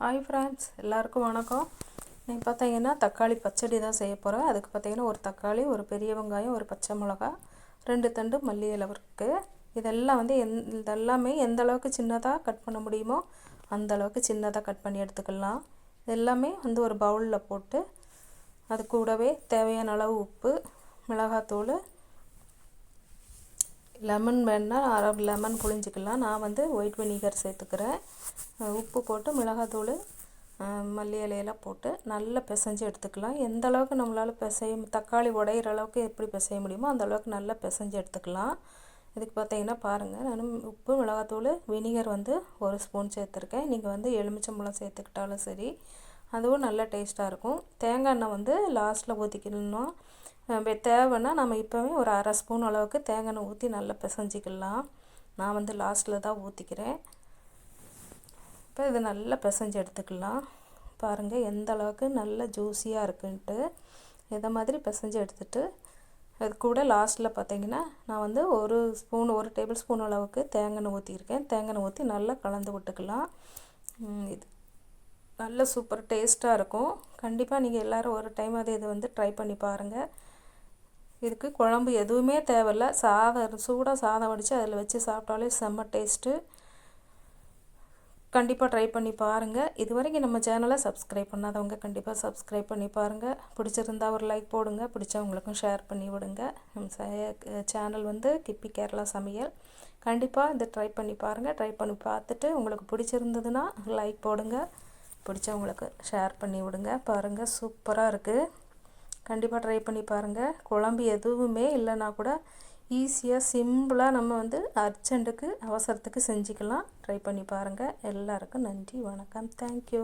Hi friends எல்லாருக்கும் வணக்கம். நீங்கள் பார்த்தீங்கன்னா தக்காளி பச்சடி தான் செய்ய போகிறேன் அதுக்கு பார்த்தீங்கன்னா ஒரு தக்காளி ஒரு பெரிய வெங்காயம் ஒரு பச்சை மிளகா ரெண்டு தண்டு மல்லி இலை இருக்குது இதெல்லாம் வந்து எந் இதெல்லாமே எந்த அளவுக்கு சின்னதாக கட் பண்ண முடியுமோ அந்த அளவுக்கு சின்னதாக கட் பண்ணி எடுத்துக்கலாம். இது எல்லாமே வந்து ஒரு பவுலில் போட்டு அது கூடவே தேவையான அளவு உப்பு மிளகாத்தூள் லெமன் வேணுன்னால் அரை லெமன் புழிஞ்சிக்கலாம். நான் வந்து ஒயிட் வினிகர் சேர்த்துக்கிறேன். உப்பு போட்டு மிளகாத்தூள் மல்லி இலையெல்லாம் போட்டு நல்லா பிசைஞ்சு எடுத்துக்கலாம். எந்த அளவுக்கு நம்மளால் பிசைய தக்காளி உடையிற அளவுக்கு எப்படி பிசைய முடியுமோ அந்த அளவுக்கு நல்லா பிசைஞ்சு எடுத்துக்கலாம். இதுக்கு பார்த்தீங்கன்னா பாருங்கள் நான் உப்பு மிளகாத்தூள் வினிகர் வந்து ஒரு ஸ்பூன் சேர்த்துருக்கேன். நீங்கள் வந்து எலுமிச்சம்பழம் சேர்த்துக்கிட்டாலும் சரி அதுவும் நல்லா டேஸ்ட்டாக இருக்கும். தேங்காய் எண்ணெய் வந்து லாஸ்ட்டில் ஊற்றிக்கணும் தேவைன்னா நம்ம இப்போவே ஒரு அரை ஸ்பூன் அளவுக்கு தேங்காய் எண்ணெய் ஊற்றி நல்லா பிசைஞ்சிக்கலாம். நான் வந்து லாஸ்ட்டில் தான் ஊற்றிக்கிறேன் இப்போ இது நல்லா பிசைஞ்சு எடுத்துக்கலாம். பாருங்கள் எந்த அளவுக்கு நல்ல ஜூஸியாக இருக்குன்ட்டு. இதை மாதிரி பிசைஞ்சு எடுத்துகிட்டு அது கூட லாஸ்ட்டில் பார்த்தீங்கன்னா நான் வந்து ஒரு ஸ்பூன் ஒரு டேபிள் ஸ்பூன் அளவுக்கு தேங்காய் ஊற்றிருக்கேன் தேங்காய் ஊற்றி நல்லா கலந்து விட்டுக்கலாம். இது நல்ல சூப்பர் டேஸ்ட்டாக இருக்கும். கண்டிப்பாக நீங்கள் எல்லோரும் ஒரு டைம் அதை இதை வந்து ட்ரை பண்ணி பாருங்கள் இதுக்கு குழம்பு எதுவுமே தேவையில்ல. சாதம் சூடாக சாதம் வடித்து அதில் வச்சு சாப்பிட்டாலே செம்ம டேஸ்ட்டு கண்டிப்பாக ட்ரை பண்ணி பாருங்கள் இது வரைக்கும் நம்ம சேனலை சப்ஸ்கிரைப் பண்ணாதவங்க கண்டிப்பாக சப்ஸ்கிரைப் பண்ணி பாருங்கள் பிடிச்சிருந்தா ஒரு லைக் போடுங்க. பிடிச்சவங்களுக்கும் ஷேர் பண்ணி விடுங்க. நம்ம சேனல் வந்து கிப்பி கேரளா சமையல். கண்டிப்பாக இதை ட்ரை பண்ணி பாருங்கள் ட்ரை பண்ணி பார்த்துட்டு உங்களுக்கு பிடிச்சிருந்ததுன்னா லைக் போடுங்க. பிடிச்சவங்களுக்கு ஷேர் பண்ணி விடுங்க. பாருங்கள் சூப்பராக இருக்குது கண்டிப்பாக ட்ரை பண்ணி பாருங்கள் குழம்பு எதுவுமே இல்லைனா கூட ஈஸியாக சிம்பிளாக நம்ம வந்து அர்ஜெண்ட்டுக்கு அவசரத்துக்கு செஞ்சுக்கலாம். ட்ரை பண்ணி பாருங்கள் எல்லாருக்கும் நன்றி வணக்கம். தேங்க்யூ